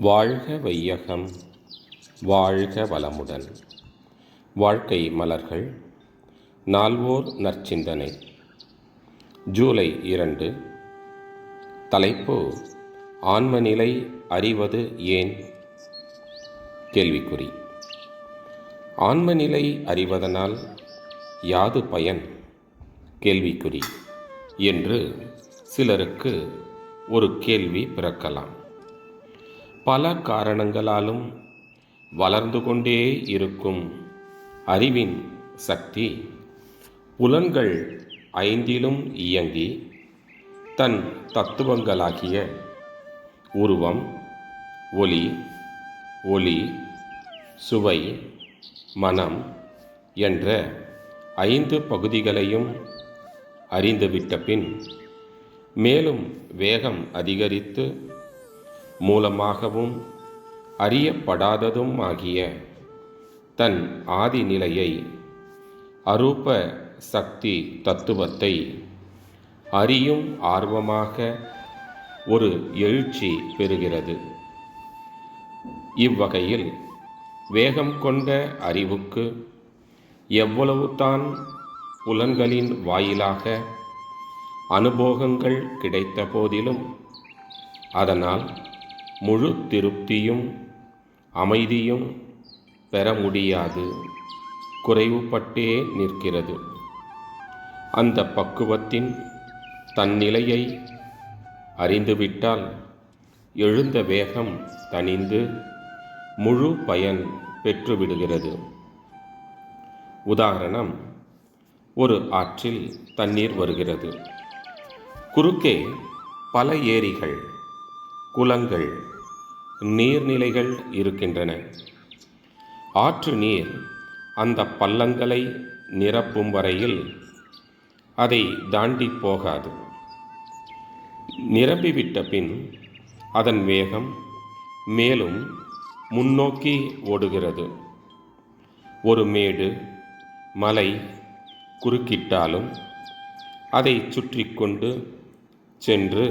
வாழ்க வையகம் வாழ்க வளமுடன். வாழ்க்கை மலர்கள் நால்வோர் நற்சிந்தனை. ஜூலை இரண்டு. தலைப்பு ஆன்மநிலை அறிவது ஏன்? கேள்விக்குறி. ஆன்மநிலை அறிவதனால் யாது பயன்? கேள்விக்குறி. என்று சிலருக்கு ஒரு கேள்வி பிறக்கலாம். பல காரணங்களாலும் வளர்ந்து கொண்டே இருக்கும் அறிவின் சக்தி. புலன்கள் ஐந்திலும் இயங்கி தன் தத்துவங்களாகிய உருவம் ஒளி ஒளி சுவை மனம் என்ற ஐந்து பகுதிகளையும் அறிந்துவிட்ட பின் மேலும் வேகம் அதிகரித்து மூலமாகவும் அறியப்படாததும் ஆகிய தன் ஆதி நிலையை அரூப சக்தி தத்துவத்தை அறியும் ஆர்வமாக ஒரு எழுச்சி பெறுகிறது. இவ்வகையில் வேகம் கொண்ட அறிவுக்கு எவ்வளவுதான் புலன்களின் வாயிலாக அனுபோகங்கள் கிடைத்த போதிலும் அதனால் முழு திருப்தியும் அமைதியும் பெற முடியாது. குறைவுபட்டே நிற்கிறது. அந்த பக்குவத்தின் தன்னிலையை அறிந்துவிட்டால் எழுந்த வேகம் தணிந்து முழு பயன் பெற்றுவிடுகிறது. உதாரணம் ஒரு ஆற்றில் தண்ணீர் வருகிறது. குறுக்கே பல ஏரிகள் குளங்கள் நீர்நிலைகள் இருக்கின்றன. ஆற்று நீர் அந்த பள்ளங்களை நிரப்பும் வரையில் அதை தாண்டி போகாது. நிரம்பிவிட்ட பின் அதன் வேகம் மேலும் முன்னோக்கி ஓடுகிறது. ஒரு மேடு மலை குறுக்கிட்டாலும் அதை சுற்றி கொண்டு சென்று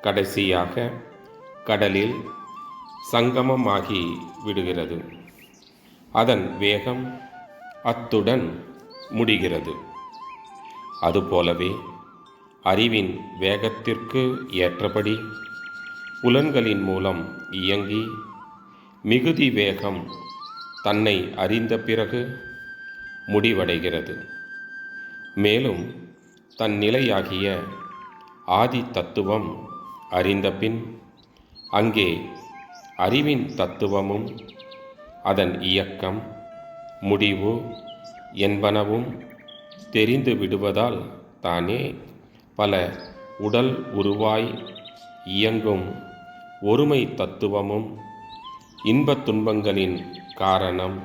கடைசியாக கடலில் சங்கமமாகி விடுகிறது. அதன் வேகம் அத்துடன் முடிகிறது. அதுபோலவே அறிவின் வேகத்திற்கு ஏற்றபடி புலன்களின் மூலம் இயங்கி மிகுதி வேகம் தன்னை அறிந்த பிறகு முடிவடைகிறது. மேலும் தன் நிலையாகிய ஆதி தத்துவம் அறிந்தபின் அங்கே அறிவின் தத்துவமும் அதன் இயக்கம் முடிவு என்பனவும் தெரிந்து விடுவதால் தானே பல உடல் உருவாய் இயங்கும் ஒருமை தத்துவமும் இன்பத் துன்பங்களின் காரணம்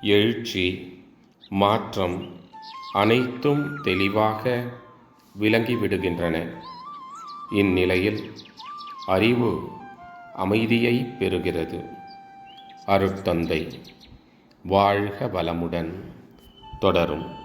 எழுச்சி மாற்றம் அனைத்தும் தெளிவாக விளங்கிவிடுகின்றன. இந்நிலையில் அறிவு அமைதியை பெறுகிறது. அருட்தந்தை வாழ்க வளமுடன் தொடரும்.